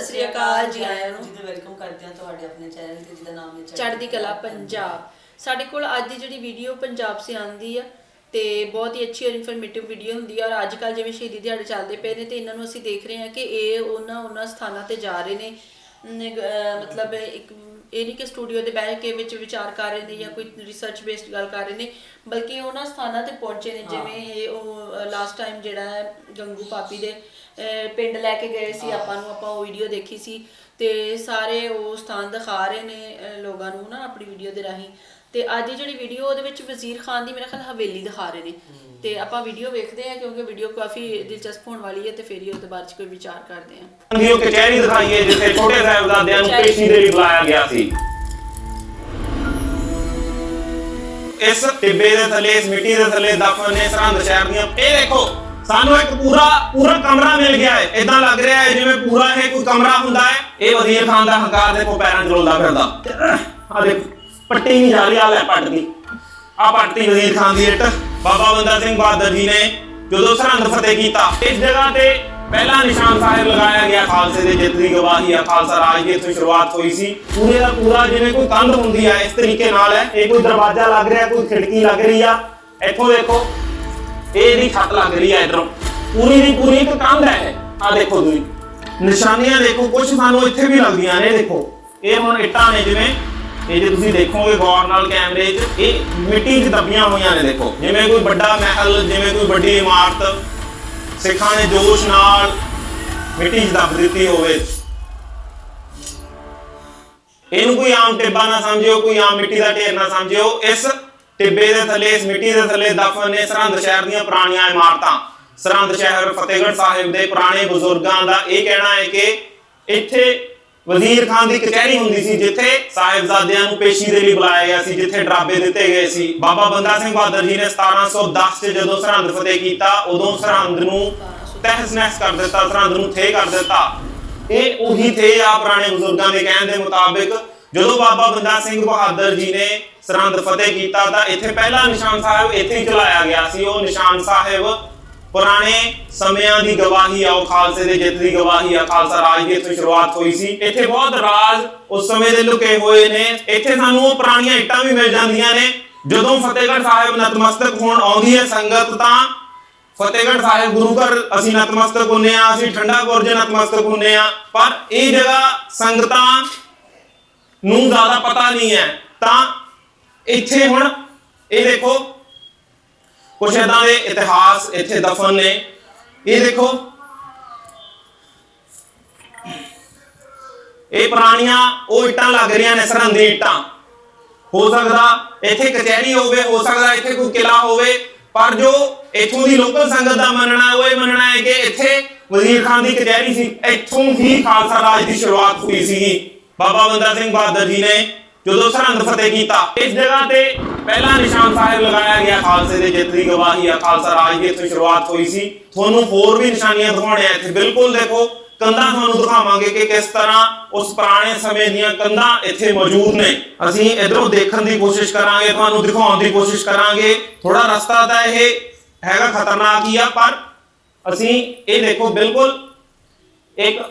ਸਤਿ ਸ੍ਰੀ ਅਕਾਲ ਜੀ ਆਇਆਂ ਨੂੰ। ਜਿਹਦੇ ਵੈਲਕਮ ਕਰਦੇ ਹਾਂ ਤੁਹਾਡੇ ਆਪਣੇ ਚੈਨਲ ਤੇ ਜਿਹਦਾ ਨਾਮ ਹੈ ਚੜ੍ਹਦੀ ਕਲਾ ਪੰਜਾਬ। ਸਾਡੇ ਕੋਲ ਅੱਜ ਦੀ ਜਿਹੜੀ ਵੀਡੀਓ ਪੰਜਾਬ ਸੇ ਆਂਦੀ ਆ ਤੇ ਬਹੁਤ ਹੀ ਅੱਛੀ ਔਰ ਇਨਫੋਰਮੇਟਿਵ ਵੀਡੀਓ ਹੁੰਦੀ ਆ। ਔਰ ਅੱਜ ਕੱਲ ਜਿਵੇਂ ਸ਼ਹੀਦੀ ਦਿਹਾੜੇ ਚੱਲਦੇ ਪਏ ਨੇ ਤੇ ਇਹਨਾਂ ਨੂੰ ਅਸੀਂ ਦੇਖ ਰਹੇ ਹਾਂ ਕਿ ਇਹ ਉਹਨਾਂ ਉਹਨਾਂ ਸਥਾਨਾਂ ਤੇ ਜਾ ਰਹੇ ਨੇ। ਮਤਲਬ ਇੱਕ ਇਹ ਨਹੀਂ ਕਿ ਸਟੂਡੀਓ ਦੇ ਬਹਿ ਕੇ ਵਿੱਚ ਵਿਚਾਰ ਕਰ ਰਹੇ ਨੇ ਜਾਂ ਕੋਈ ਰਿਸਰਚ ਬੇਸਡ ਗੱਲ ਕਰ ਰਹੇ ਨੇ ਬਲਕਿ ਉਹਨਾਂ ਸਥਾਨਾਂ ਤੇ ਪਹੁੰਚੇ ਨੇ। ਜਿਵੇਂ ਇਹ ਉਹ ਲਾਸਟ ਟਾਈਮ ਜਿਹੜਾ ਹੈ ਗੰਗੂ ਪਾਪੀ ਦੇ ਅਹ, ਪਿੰਡ ਲੈ ਕੇ ਗਏ ਸੀ ਆਪਾਂ ਨੂੰ ਆਪਾਂ ਉਹ ਵੀਡੀਓ ਦੇਖੀ ਸੀ ਤੇ ਸਾਰੇ ਉਹ ਸਥਾਨ ਦਿਖਾ ਰਹੇ ਨੇ ਅਹ, ਲੋਕਾਂ ਨੂੰ ਨਾ ਆਪਣੀ ਵੀਡੀਓ ਦੇ ਰਾਹੀਂ। ਤੇ ਅੱਜ ਜਿਹੜੀ ਵੀਡੀਓ ਉਹਦੇ ਵਿੱਚ ਵਜ਼ੀਰ ਖਾਨ ਦੀ ਮੇਰੇ ਖਿਆਲ ਹਵੇਲੀ ਦਿਖਾ ਰਹੇ ਨੇ। ਤੇ ਆਪਾਂ ਵੀਡੀਓ ਵੇਖਦੇ ਹਾਂ ਕਿਉਂਕਿ ਵੀਡੀਓ ਕਾਫੀ ਦਿਲਚਸਪ ਹੋਣ ਵਾਲੀ ਹੈ ਤੇ ਫਿਰ ਹੀ ਉਹਦੇ ਬਾਰੇ ਚ ਕੋਈ ਵਿਚਾਰ ਕਰਦੇ ਹਾਂ। ਉਹ ਕਚਹਿਰੀ ਦਿਖਾਈ ਹੈ ਜਿੱਥੇ ਛੋਟੇ ਸਾਹਿਬਜ਼ਾਦਿਆਂ ਨੂੰ ਪੇਸ਼ੀ ਦੇ ਲਈ ਬੁਲਾਇਆ ਗਿਆ ਸੀ। ਇਸ ਟਿੱਬੇ ਦੇ ਥੱਲੇ ਇਸ ਮਿੱਟੀ ਦੇ ਥੱਲੇ ਦਫਨ ਨੇ ਸਰਹੰਦ ਸ਼ਹਿਰ ਦੀਆਂ ਇਹ ਦੇਖੋ। ਸਾਨੂੰ ਇੱਕ ਪੂਰਾ ਪੂਰਾ ਕਮਰਾ ਮਿਲ ਗਿਆ ਹੈ। ਇਦਾਂ ਲੱਗ ਰਿਹਾ ਹੈ ਜਿਵੇਂ ਪੂਰਾ ਇਹ ਕੋਈ ਕਮਰਾ ਹੁੰਦਾ ਹੈ। ਇਹ ਵਜ਼ੀਰ ਖਾਨ ਦਾ ਹੰਕਾਰ ਦੇਖੋ, ਪੈਰਾਂ 'ਚ ਫਿਰਦਾ। ਆ ਦੇਖ, ਪੱਟੀ ਨਹੀਂ ਜਾ ਰਹੀ ਆ ਲੈ ਪੱਟ ਆ ਪੱਟੀ ਵਜ਼ੀਰ ਖਾਨ ਦੀ ਇੱਟ। ਬਾਬਾ ਬੰਦਾ ਸਿੰਘ ਬਹਾਦਰ ਜੀ ਨੇ ਜਦੋਂ ਸਰਹੰਦ ਫਤਿਹ ਕੀਤਾ, ਇਸ ਜਗ੍ਹਾ ਤੇ ਪਹਿਲਾ ਨਿਸ਼ਾਨ ਸਾਹਿਬ ਲਗਾਇਆ ਗਿਆ ਖਾਲਸੇ ਦੇ ਜਿੱਤ ਦੀ ਗਵਾਹੀ ਆ। ਖਾਲਸਾ ਰਾਜ ਦੀ ਇੱਥੋਂ ਸ਼ੁਰੂਆਤ ਹੋਈ ਸੀ। ਪੂਰੇ ਦਾ ਪੂਰਾ ਜਿਵੇਂ ਕੋਈ ਕੰਧ ਹੁੰਦੀ ਆ, ਇਸ ਤਰੀਕੇ ਨਾਲ ਹੈ। ਇਹ ਕੋਈ ਦਰਵਾਜ਼ਾ ਲੱਗ ਰਿਹਾ, ਕੋਈ ਖਿੜਕੀ ਲੱਗ ਰਹੀ ਆ। ਇੱਥੋਂ ਦੇਖੋ ਇਹ ਇਹਦੀ ਛੱਤ ਲੱਗ ਰਹੀ ਆ ਇਧਰੋਂ। ਪੂਰੀ ਦੀ ਪੂਰੀ ਇੱਕ ਕੰਧ ਹੈ। ਆ ਦੇਖੋ ਤੁਸੀਂ। ਨਿਸ਼ਾਨੀਆਂ ਦੇਖੋ ਕੁਝ ਸਾਨੂੰ ਇੱਥੇ ਵੀ ਲੱਗਦੀਆਂ ਨੇ, ਦੇਖੋ। ਇਹ ਹੁਣ ਇੱਟਾਂ ਨੇ ਜਿਵੇਂ, ਇਹ ਜੇ ਤੁਸੀਂ ਦੇਖੋਗੇ ਗੌਰ ਨਾਲ ਕੈਮਰੇ 'ਚ, ਇਹ ਮਿੱਟੀ 'ਚ ਦੱਬੀਆਂ ਹੋਈਆਂ ਨੇ, ਦੇਖੋ। ਜਿਵੇਂ ਕੋਈ ਵੱਡਾ ਮਹਿਲ, ਜਿਵੇਂ ਕੋਈ ਵੱਡੀ ਇਮਾਰਤ, ਸਿੱਖਾਂ ਨੇ ਜੋਸ਼ ਨਾਲ ਮਿੱਟੀ 'ਚ ਦੱਬ ਦਿੱਤੀ ਹੋਵੇ। ਇਹਨੂੰ ਕੋਈ ਆਮ ਟਿੱਬਾ ਨਾ ਸਮਝਿਓ, ਕੋਈ ਆਮ ਮਿੱਟੀ ਦਾ ਢੇਰ ਨਾ ਸਮਝਿਓ। ਇਸ ਟਿੱਬੇ ਦੇ ਥੱਲੇ ਇਸ ਮਿੱਟੀ ਦੇ ਥੱਲੇ ਦਫਨ ਨੇ ਸਰਹੰਦ ਸ਼ਹਿਰ ਦੀਆਂ ਪੁਰਾਣੀਆਂ ਇਮਾਰਤਾਂ। ਸਰਹੰਦ ਸ਼ਹਿਰ ਫਤਿਹਗੜ੍ਹ ਸਾਹਿਬ ਦੇ ਪੁਰਾਣੇ ਬਜ਼ੁਰਗਾਂ ਦਾ ਇਹ ਕਹਿਣਾ ਹੈ ਕਿ ਇੱਥੇ ਵਜ਼ੀਰ ਖਾਨ ਦੀ ਕਚਹਿਰੀ ਹੁੰਦੀ ਸੀ, ਜਿੱਥੇ ਸਾਹਿਬਜ਼ਾਦਿਆਂ ਨੂੰ ਪੇਸ਼ੀ ਦੇ ਲਈ ਬੁਲਾਇਆ ਗਿਆ ਸੀ, ਜਿੱਥੇ ਡਰਾਬੇ ਦਿੱਤੇ ਗਏ ਸੀ। ਬਾਬਾ ਬੰਦਾ ਸਿੰਘ ਬਹਾਦਰ ਜੀ ਨੇ 1710 ਚ ਜਦੋਂ ਸਰਹੰਦ ਫਤਿਹ ਕੀਤਾ, ਉਦੋਂ ਸਰਹੰਦ ਨੂੰ ਤਹਿਸ ਨਹਿਸ ਕਰ ਦਿੱਤਾ, ਸਰਹੰਦ ਨੂੰ ਥੇ ਕਰ ਦਿੱਤਾ। ਇਹ ਉਹੀ ਥੇ ਆ ਪੁਰਾਣੇ ਬਜ਼ੁਰਗਾਂ ਦੇ ਕਹਿਣ ਦੇ ਮੁਤਾਬਿਕ ਜਦੋਂ ਬਾਬਾ ਬੰਦਾ ਸਿੰਘ ਬਹਾਦਰ ਜੀ ਨੇ ਸਰਹੰਦ ਫਤਿਹ ਕੀਤਾ ਤਾਂ ਇੱਥੇ ਪਹਿਲਾ ਨਿਸ਼ਾਨ ਸਾਹਿਬ ਇੱਥੇ ਹੀ ਚਲਾਇਆ ਗਿਆ ਸੀ। ਉਹ ਨਿਸ਼ਾਨ ਸਾਹਿਬ ਪੁਰਾਣੇ ਸਮਿਆਂ ਦੀ ਗਵਾਹੀ ਆ, ਉਹ ਖਾਲਸੇ ਦੇ ਜਿੱਤ ਦੀ ਗਵਾਹੀ ਆ। ਖਾਲਸਾ ਰਾਜ ਦੀ ਇੱਥੋਂ ਸ਼ੁਰੂਆਤ ਹੋਈ ਸੀ। ਇੱਥੇ ਬਹੁਤ ਰਾਜ਼ ਉਸ ਸਮੇਂ ਦੇ ਲੁਕੇ ਹੋਏ ਨੇ। ਇੱਥੇ ਸਾਨੂੰ ਉਹ ਪੁਰਾਣੀਆਂ ਇੱਟਾਂ ਵੀ ਮਿਲ ਜਾਂਦੀਆਂ ਨੇ। ਜਦੋਂ ਫਤਿਹਗੜ੍ਹ ਸਾਹਿਬ ਨਤਮਸਤਕ ਹੋਣ ਆਉਂਦੀ ਹੈ ਸੰਗਤ ਤਾਂ ਫਤਿਹਗੜ੍ਹ ਸਾਹਿਬ ਗੁਰੂ ਘਰ ਅਸੀਂ ਨਤਮਸਤਕ ਹੁੰਨੇ ਆ ਅਸੀਂ ਠੰਡਾ ਬੁਰਜ ਨਤਮਸਤਕ ਹੁੰਨੇ ਆ ਪਰ ਇਹ ਜਗ੍ਹਾ ਸੰਗਤਾਂ ਨੂੰ ਜ਼ਿਆਦਾ ਪਤਾ ਨਹੀਂ ਹੈ। ਤਾਂ ਇੱਥੇ ਹੁਣ ਇਹ ਦੇਖੋ, ਕੁਛ ਇਦਾਂ ਦੇ ਇਤਿਹਾਸ ਇੱਥੇ ਦਫਨ ਨੇ। ਇਹ ਦੇਖੋ, ਇਹ ਪੁਰਾਣੀਆਂ ਉਹ ਇੱਟਾਂ ਲੱਗ ਰਹੀਆਂ ਨੇ ਸਰਹੰਦੀ ਇੱਟਾਂ। ਹੋ ਸਕਦਾ ਇੱਥੇ ਕਚਹਿਰੀ ਹੋਵੇ, ਹੋ ਸਕਦਾ ਇੱਥੇ ਕੋਈ ਕਿਲਾ ਹੋਵੇ, ਪਰ ਜੋ ਇੱਥੋਂ ਦੀ ਲੋਕਲ ਸੰਗਤ ਦਾ ਮੰਨਣਾ, ਉਹ ਇਹ ਮੰਨਣਾ ਹੈ ਕਿ ਇੱਥੇ ਵਜ਼ੀਰ ਖਾਨ ਦੀ ਕਚਹਿਰੀ ਸੀ। ਇੱਥੋਂ ਹੀ ਖਾਲਸਾ ਰਾਜ ਦੀ ਸ਼ੁਰੂਆਤ ਹੋਈ ਸੀ ਬਾਬਾ ਬੰਦਾ ਸਿੰਘ ਬਹਾਦਰ ਜੀ ਨੇ ਜਦੋਂ ਸਰਹੰਦ ਫਤਿਹ ਕੀਤਾ, ਇਸ ਜਗ੍ਹਾ ਤੇ ਪਹਿਲਾ ਨਿਸ਼ਾਨ ਸਾਹਿਬ ਲਗਾਇਆ ਗਿਆ ਖਾਲਸੇ ਦੇ ਜਿੱਤ ਦੀ ਗਵਾਹੀ ਆ, ਖਾਲਸਾ ਰਾਜ ਦੀ ਇੱਥੋਂ ਸ਼ੁਰੂਆਤ ਹੋਈ ਸੀ। ਤੁਹਾਨੂੰ ਹੋਰ ਵੀ ਨਿਸ਼ਾਨੀਆਂ ਦਿਖਾਉਣੇ ਆ ਇੱਥੇ, ਬਿਲਕੁਲ ਦੇਖੋ, ਕੰਧਾਂ ਤੁਹਾਨੂੰ ਦਿਖਾਵਾਂਗੇ ਕਿ ਕਿਸ ਤਰ੍ਹਾਂ ਉਸ ਪੁਰਾਣੇ ਸਮੇਂ ਦੀਆਂ ਕੰਧਾਂ ਇੱਥੇ ਮੌਜੂਦ ਨੇ। ਅਸੀਂ ਇਧਰੋਂ ਦੇਖਣ ਦੀ ਕੋਸ਼ਿਸ਼ ਕਰਾਂਗੇ, ਤੁਹਾਨੂੰ ਦਿਖਾਉਣ ਦੀ ਕੋਸ਼ਿਸ਼ ਕਰਾਂਗੇ। ਥੋੜਾ ਰਸਤਾ ਤਾਂ ਇਹ ਹੈਗਾ ਖਤਰਨਾਕ ਹੀ ਆ, ਪਰ ਅਸੀਂ ਇਹ ਦੇਖੋ, ਬਿਲਕੁਲ ਇੱਕ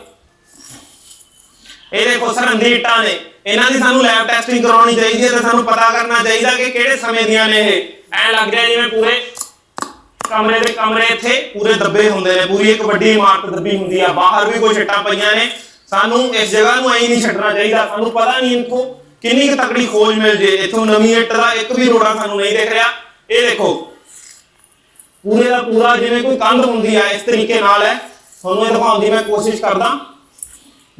ਇਹਦੇ ਦੇਖੋ ਸਰਹੰਦੀ ਇੱਟਾਂ ਨੇ। ਇਹਨਾਂ ਦੀ ਸਾਨੂੰ ਲੈਬ ਟੈਸਟਿੰਗ ਕਰਾਉਣੀ ਚਾਹੀਦੀ ਹੈ ਤੇ ਸਾਨੂੰ ਪਤਾ ਕਰਨਾ ਚਾਹੀਦਾ ਕਿ ਕਿਹੜੇ ਸਮੇਂ ਦੀਆਂ ਨੇ ਇਹ। ਐ ਲੱਗ ਰਿਹਾ ਜਿਵੇਂ ਪੂਰੇ ਕਮਰੇ ਦੇ ਕਮਰੇ ਇੱਥੇ ਪੂਰੇ ਦੱਬੇ ਹੁੰਦੇ ਨੇ। ਪੂਰੀ ਇੱਕ ਵੱਡੀ ਇਮਾਰਤ ਦੱਬੀ ਹੁੰਦੀ ਆ। ਬਾਹਰ ਵੀ ਕੋਈ ਛੱਟਾਂ ਪਈਆਂ ਨੇ। ਸਾਨੂੰ ਇਸ ਜਗ੍ਹਾ ਨੂੰ ਐਂ ਨਹੀਂ ਛੱਡਣਾ ਚਾਹੀਦਾ। ਸਾਨੂੰ ਪਤਾ ਨਹੀਂ ਇੱਥੋਂ ਕਿੰਨੀ ਕੁ ਤਕੜੀ ਖੋਜ ਮਿਲ ਜੇ। ਇੱਥੋਂ ਨਵੀਂ ਇੱਟ ਦਾ ਇੱਕ ਵੀ ਰੋੜਾ ਸਾਨੂੰ ਨਹੀਂ ਦਿਖ ਰਿਹਾ। ਇਹ ਦੇਖੋ। ਪੂਰੇ ਦਾ ਪੂਰਾ ਜਿਵੇਂ ਕੋਈ ਕੰਧ ਹੁੰਦੀ ਆ, ਇਸ ਤਰੀਕੇ ਨਾਲ ਹੈ। ਤੁਹਾਨੂੰ ਇਹ ਦਿਖਾਉਣ ਦੀ ਮੈਂ ਕੋਸ਼ਿਸ਼ ਕਰਦਾ।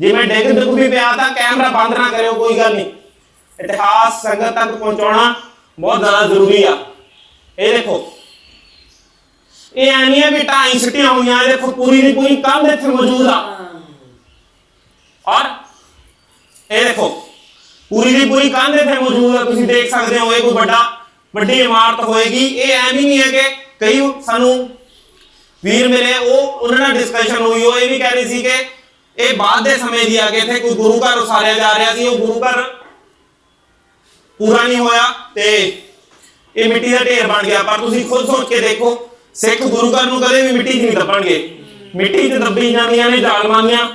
ਜਿਵੇਂ ਡਿੱਗ ਡੁੱਗ ਵੀ ਪਿਆ ਤਾਂ ਕੈਮਰਾ ਬੰਦ ਨਾ ਕਰਿਓ, ਕੋਈ ਗੱਲ ਨਹੀਂ। ਇਤਿਹਾਸ, ਸੰਗਤ ਤੱਕ ਪਹੁੰਚਾਉਣਾ ਬਹੁਤ ਜ਼ਿਆਦਾ ਜ਼ਰੂਰੀ ਆ। ਇਹ ਦੇਖੋ, ਇਹ ਆਨੀਆਂ ਵੀ ਢਾਈ ਸਿੱਟੀਆਂ ਹੋਈਆਂ ਦੇਖੋ ਪੂਰੀ ਦੀ ਪੂਰੀ ਕੰਧ ਇੱਥੇ ਮੌਜੂਦ ਆ। ਔਰ ਇਹ ਦੇਖੋ, ਪੂਰੀ ਦੀ ਪੂਰੀ ਕੰਧ ਇੱਥੇ ਮੌਜੂਦ ਆ। ਤੁਸੀਂ ਦੇਖ ਸਕਦੇ ਹੋ, ਇਹ ਕੋਈ ਵੱਡਾ, ਵੱਡੀ ਇਮਾਰਤ ਹੋਏਗੀ। ਇਹ ਐਵੇਂ ਨਹੀਂ ਹੈ ਕਿ ਕਈ ਸਾਨੂੰ ਵੀਰ ਮਿਲੇ, ਉਹ ਉਹਨਾਂ ਨਾਲ ਡਿਸਕਸ਼ਨ ਹੋਈ, ਉਹ ਇਹ ਵੀ ਕਹਿ ਰਹੀ ਸੀ ਕਿ ਇਹ ਬਾਅਦ ਦੇ ਸਮੇਂ ਦੀ ਆ ਕਿ ਇੱਥੇ ਕੋਈ ਗੁਰੂ ਘਰ ਉਸਾਰਿਆ ਜਾ ਰਿਹਾ ਸੀ, ਉਹ ਗੁਰੂ ਘਰ ਪੂਰਾ ਨਹੀਂ ਹੋਇਆ ਤੇ ਇਹ ਮਿੱਟੀ ਦਾ ਢੇਰ ਬਣ ਗਿਆ। ਪਰ ਤੁਸੀਂ ਖੁਦ ਸੋਚ ਕੇ ਦੇਖੋ, ਸਿੱਖ ਗੁਰੂ ਘਰ ਨੂੰ ਕਦੇ ਵੀ ਮਿੱਟੀ 'ਚ ਨਹੀਂ ਦੱਬਣਗੇ ਮਿੱਟੀ 'ਚ ਦੱਬੀ ਜਾਂਦੀਆਂ ਨੇ ਜ਼ਾਲਮਾਨੀਆਂ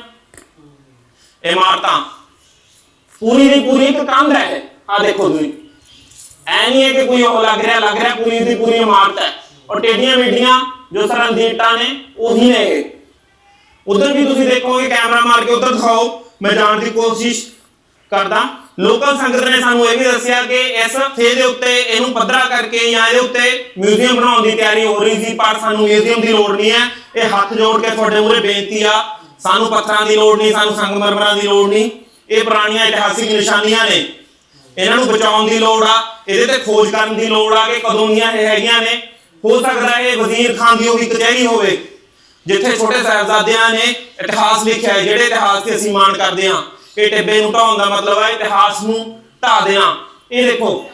ਇਮਾਰਤਾਂ। ਪੂਰੀ ਦੀ ਪੂਰੀ ਇੱਕ ਕੰਧ ਹੈ ਆ ਦੇਖੋ ਤੁਸੀਂ। ਐ ਨਹੀਂ ਹੈ ਕਿ ਕੋਈ ਉਹ ਲੱਗ ਰਿਹਾ ਲੱਗ ਰਿਹਾ, ਪੂਰੀ ਦੀ ਪੂਰੀ ਇਮਾਰਤ ਹੈ। ਔਰ ਟੇਡੀਆਂ ਮੀਡੀਆਂ ਜੋ ਸਰਹੰਦੀ ਇੱਟਾਂ ਨੇ, ਉਹੀ ਨੇ ਇਹ। ਉਧਰ ਵੀ ਤੁਸੀਂ ਦੇਖੋਗੇ ਕੈਮਰਾ ਮਾਰ ਕੇ ਉਧਰ ਦਿਖਾਓ, ਮੈਂ ਜਾਣ ਦੀ ਕੋਸ਼ਿਸ਼ ਕਰਦਾ। ਲੋਕਲ ਸੰਗਤ ਨੇ ਸਾਨੂੰ ਇਹ ਵੀ ਦੱਸਿਆ ਕਿ ਇਸ ਥੇ ਦੇ ਉੱਤੇ ਇਹਨੂੰ ਪੱਧਰਾ ਕਰਕੇ ਜਾਂ ਇਹਦੇ ਉੱਤੇ ਮਿਊਜ਼ੀਅਮ ਬਣਾਉਣ ਦੀ ਤਿਆਰੀ ਹੋ ਰਹੀ ਸੀ, ਪਰ ਸਾਨੂੰ ਮਿਊਜ਼ੀਅਮ ਦੀ ਲੋੜ ਨਹੀਂ ਹੈ। ਇਹ ਹੱਥ ਜੋੜ ਕੇ ਤੁਹਾਡੇ ਮੂਹਰੇ ਬੇਨਤੀ ਆ, ਸਾਨੂੰ ਪੱਥਰਾਂ ਦੀ ਲੋੜ ਨਹੀਂ, ਸਾਨੂੰ ਸੰਗਮਰਮਰਾਂ ਦੀ ਲੋੜ ਨਹੀਂ। ਇਹ ਪੁਰਾਣੀਆਂ ਇਤਿਹਾਸਿਕ ਨਿਸ਼ਾਨੀਆਂ ਨੇ। ਇਹਨਾਂ ਨੂੰ ਬਚਾਉਣ ਦੀ ਲੋੜ ਆ, ਇਹਦੇ ਤੇ ਖੋਜ ਕਰਨ ਦੀ ਲੋੜ ਆ ਕਿ ਕਦੋਂ ਦੀਆਂ ਇਹ ਹੈਗੀਆਂ ਨੇ। ਹੋ ਸਕਦਾ ਇਹ ਵਜ਼ੀਰ ਖਾਨ ਦੀ ਉਹ ਵੀ ਕਚਹਿਰੀ ਹੋਵੇ। ਜਿੱਥੇ ਛੋਟੇ ਸਾਹਿਬਜ਼ਾਦਿਆਂ ਨੇ ਇਤਿਹਾਸ ਲਿਖਿਆ ਹੈ, ਜਿਹੜੇ ਇਤਿਹਾਸ ਤੇ ਅਸੀਂ ਮਾਣ ਕਰਦੇ ਹਾਂ। ਕਿ ਟਿੱਬੇ ਨੂੰ ਢਾਉਣ ਦਾ ਮਤਲਬ ਹੈ, ਇਤਿਹਾਸ ਨੂੰ ਢਾ ਦੇਣਾ। ਇਹ ਦੇਖੋ,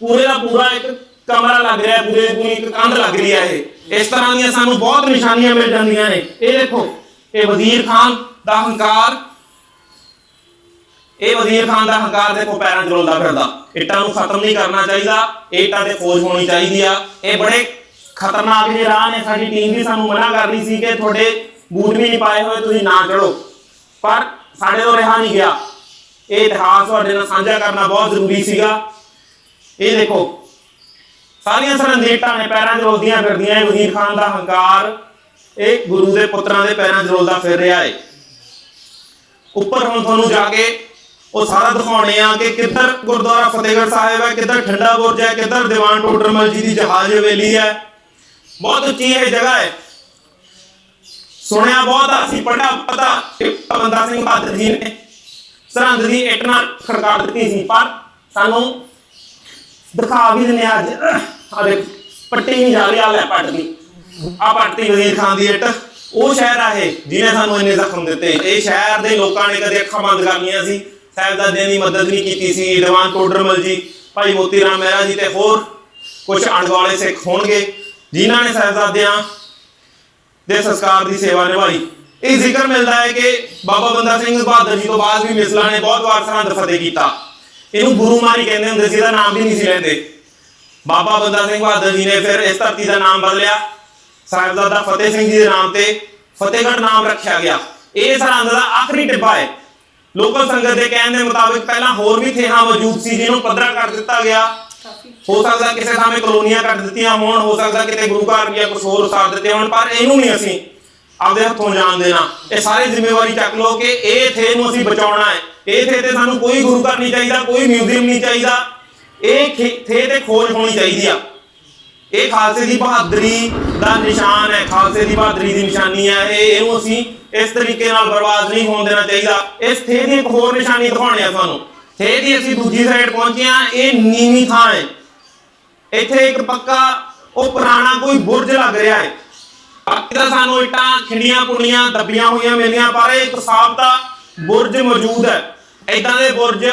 ਪੂਰੇ ਦਾ ਪੂਰਾ ਇੱਕ ਕਮਰਾ ਲੱਗ ਰਿਹਾ ਪੂਰੇ ਪੂਰੀ ਇੱਕ ਕੰਧ ਲੱਗ ਰਹੀ ਹੈ ਇਹ। ਇਸ ਤਰ੍ਹਾਂ ਦੀਆਂ ਸਾਨੂੰ ਬਹੁਤ ਨਿਸ਼ਾਨੀਆਂ ਮਿਲ ਜਾਂਦੀਆਂ ਨੇ। ਇਹ ਦੇਖੋ, ਇਹ ਵਜ਼ੀਰ ਖਾਨ ਦਾ ਹੰਕਾਰ। ਇਹ ਵਜ਼ੀਰ ਖਾਨ ਦਾ ਹੰਕਾਰ ਦੇਖੋ, ਪੈਰਾਂ 'ਚ ਰੋਲਦਾ ਫਿਰਦਾ। ਇੱਟਾਂ ਨੂੰ ਖਤਮ ਨਹੀਂ ਕਰਨਾ ਚਾਹੀਦਾ। ਇਹ ਇੱਟਾਂ ਤੇ ਖੋਜ ਹੋਣੀ ਚਾਹੀਦੀ ਆ। ਇਹ ਬੜੇ ਖਤਰਨਾਕ ਜਿਹੇ ਰਾਹ ਨੇ ਸਾਡੀ ਟੀਮ ਵੀ ਸਾਨੂੰ ਮਨਾ ਕਰ ਰਹੀ ਸੀ ਕਿ ਤੁਹਾਡੇ ਬੂਟ ਵੀ ਨਹੀਂ ਪਾਏ ਹੋਏ, ਤੁਸੀਂ ਨਾ ਚੜੋ। ਪਰ ਸਾਡੇ ਤੋਂ ਰਿਹਾ ਨਹੀਂ ਗਿਆ। ਇਹ ਇਤਿਹਾਸ ਤੁਹਾਡੇ ਨਾਲ ਸਾਂਝਾ ਕਰਨਾ ਬਹੁਤ ਜ਼ਰੂਰੀ ਸੀਗਾ। ਇਹ ਦੇਖੋ, ਸਾਰੀਆਂ ਸਰੰਦੇਟਾਂ ਨੇ ਪੈਰਾਂ 'ਚ ਰੋਲਦੀਆਂ ਫਿਰਦੀਆਂ, ਇਹ ਵਜ਼ੀਰ ਖਾਨ ਦਾ ਹੰਕਾਰ, ਇਹ ਗੁਰੂ ਦੇ ਪੁੱਤਰਾਂ ਦੇ ਪੈਰਾਂ 'ਚ ਰੋਲਦਾ ਫਿਰ ਰਿਹਾ ਹੈ ਉੱਪਰ ਹੁਣ ਤੁਹਾਨੂੰ ਜਾ ਕੇ ਉਹ ਸਾਰਾ ਦਿਖਾਉਣੇ ਆ ਕਿ ਕਿੱਧਰ ਗੁਰਦੁਆਰਾ ਫਤਿਹਗੜ੍ਹ ਸਾਹਿਬ ਹੈ, ਕਿੱਧਰ ਠੰਡਾ ਬੁਰਜ ਹੈ, ਕਿੱਧਰ ਦੀਵਾਨ ਟੋਡਰਮਲ ਜੀ ਦੀ ਜਹਾਜ਼ ਹਵੇਲੀ ਹੈ। ਬਹੁਤ ਉੱਚੀ ਇਹ ਜਗ੍ਹਾ ਹੈ ਸੁਣਿਆ ਬਹੁਤ ਅਸੀਂ ਪੜਿਆ ਪਤਾ। ਬੰਦਾ ਸਿੰਘ ਬਹਾਦਰ ਜੀ ਨੇ ਸਰਹੰਦ ਦੀ ਇੱਟ ਨਾਲ ਖੜਕਾ ਦਿੱਤੀ ਸੀ, ਪਰ ਸਾਨੂੰ ਦਿਖਾ ਵੀ ਦਿੰਦੇ ਅੱਜ। ਆ ਦੇਖ, ਪੱਟੀ ਨਹੀਂ ਜਾ ਰਹੀ ਆ ਲੈ ਪੱਟ ਦੀ ਆ ਪੱਟੀ ਵਜ਼ੀਰ ਖਾਨ ਦੀ ਇੱਟ। ਉਹ ਸ਼ਹਿਰ ਆ ਇਹ, ਜਿਹਨੇ ਸਾਨੂੰ ਇੰਨੇ ਜ਼ਖਮ ਦਿੱਤੇ। ਇਹ ਸ਼ਹਿਰ ਦੇ ਲੋਕਾਂ ਨੇ ਕਦੇ ਅੱਖਾਂ ਬੰਦ ਕਰ ਲਈਆਂ ਸੀ। ਸਾਹਿਬਜ਼ਾਦਿਆਂ ਦੀ ਮਦਦ ਨਹੀਂ ਕੀਤੀ ਸੀ। ਦੀਵਾਨ ਟੋਡਰਮਲ ਜੀ, ਭਾਈ ਮੋਤੀ ਰਾਮ ਮਹਿਰਾ ਜੀ ਤੇ ਹੋਰ ਕੁਝ ਅਣਗੌਲੇ ਸਿੱਖ ਹੋਣਗੇ। ਜਿਨ੍ਹਾਂ ਨੇ ਸਾਹਿਬਜ਼ਾਦਿਆਂ ਦੇ ਸੰਸਕਾਰ ਦੀ ਸੇਵਾ ਨਿਭਾਈ। ਇਹ ਜ਼ਿਕਰ ਮਿਲਦਾ ਹੈ ਕਿ ਬਾਬਾ ਬੰਦਾ ਸਿੰਘ ਬਹਾਦਰ ਜੀ ਤੋਂ ਬਾਅਦ ਵੀ ਮਿਸਲਾਂ ਨੇ ਬਹੁਤ ਵਾਰ ਸਰਹੰਦ ਫਤਿਹ ਕੀਤਾ। ਇਹਨੂੰ ਗੁਰੂ ਮਾਰੀ ਕਹਿੰਦੇ ਹੁੰਦੇ ਸੀ, ਇਹਦਾ ਨਾਮ ਵੀ ਨਹੀਂ ਸੀ ਲੈਂਦੇ। ਬਾਬਾ ਬੰਦਾ ਸਿੰਘ ਬਹਾਦਰ ਜੀ ਨੇ ਫਿਰ ਇਸ ਧਰਤੀ ਦਾ ਨਾਮ ਬਦਲਿਆ। ਸਾਹਿਬਜ਼ਾਦਾ ਫਤਿਹ ਸਿੰਘ ਜੀ ਦੇ ਨਾਮ ਤੇ ਫਤਿਹਗੜ੍ਹ ਨਾਮ ਰੱਖਿਆ ਗਿਆ। ਇਹ ਸਰਹੰਦ ਦਾ ਆਖਰੀ ਟਿੱਬਾ ਹੈ। ਲੋਕਲ ਸੰਗਤ ਦੇ ਕਹਿਣ ਦੇ ਮੁਤਾਬਿਕ ਪਹਿਲਾਂ ਹੋਰ ਵੀ ਥੇਹਾਂ ਮੌਜੂਦ ਸੀ, ਜਿਹਨੂੰ ਪੱਧਰਾ ਕਰ ਦਿੱਤਾ ਗਿਆ। ਹੋ ਸਕਦਾ ਕਿਸੇ ਥਾਵੇਂ ਕਲੋਨੀਆਂ ਕੱਟ ਦਿੱਤੀਆਂ ਹੋਣ ਹੋ ਸਕਦਾ ਕਿਤੇ ਗੁਰੂ ਘਰ ਜਾਂ ਕੁਝ ਹੋਰ ਉਸਾਰ ਦਿੱਤੇ ਹੋਣ ਪਰ ਇਹਨੂੰ ਨਹੀਂ ਅਸੀਂ ਆਪਦੇ ਹੱਥੋਂ ਜਾਣ ਦੇਣਾ। ਇਹ ਸਾਰੇ ਜ਼ਿੰਮੇਵਾਰੀ ਚੱਕ ਲਓ ਕਿ ਇਹ ਥੇ ਨੂੰ ਅਸੀਂ ਬਚਾਉਣਾ ਹੈ। ਇਹ ਥੇ ਤੇ ਸਾਨੂੰ ਕੋਈ ਗੁਰੂ ਘਰ ਨਹੀਂ ਚਾਹੀਦਾ ਕੋਈ ਮਿਊਜ਼ੀਅਮ ਨਹੀਂ ਚਾਹੀਦਾ। ਇਹ ਥੇ ਤੇ ਖੋਜ ਹੋਣੀ ਚਾਹੀਦੀ ਆ। ਇਹ ਖਾਲਸੇ ਦੀ ਬਹਾਦਰੀ ਦਾ ਨਿਸ਼ਾਨ ਹੈ ਖਾਲਸੇ ਦੀ ਬਹਾਦਰੀ ਦੀ ਨਿਸ਼ਾਨੀ ਹੈ। ਇਹ ਇਹਨੂੰ ਅਸੀਂ ਇਸ ਤਰੀਕੇ ਨਾਲ ਬਰਬਾਦ ਨਹੀਂ ਹੋਣ ਦੇਣਾ ਚਾਹੀਦਾ। ਇਸ ਥੇ ਦੀ ਇੱਕ ਹੋਰ ਨਿਸ਼ਾਨੀ ਦਿਖਾਉਣੀ ਆ ਤੁਹਾਨੂੰ। ਥੇ ਦੀ ਅਸੀਂ ਦੂਜੀ ਸਾਈਡ ਪਹੁੰਚੇ ਆ ਇਹ ਨੀਵੀਂ ਥਾਂ ਹੈ। ਇੱਥੇ ਇੱਕ ਪੱਕਾ, ਉਹ ਪੁਰਾਣਾ ਕੋਈ ਬੁਰਜ ਲੱਗ ਰਿਹਾ ਹੈ। ਬਾਕੀ ਤਾਂ ਸਾਨੂੰ ਇੱਟਾਂ, ਖਿੰਡੀਆਂ ਪੁੰਡੀਆਂ ਦੱਬੀਆਂ ਹੋਈਆਂ ਮਿਲੀਆਂ ਪਰ ਇਹ ਇੱਕ ਸਾਬਤਾ ਬੁਰਜ ਮੌਜੂਦ ਹੈ। ਇਦਾਂ ਦੇ ਬੁਰਜ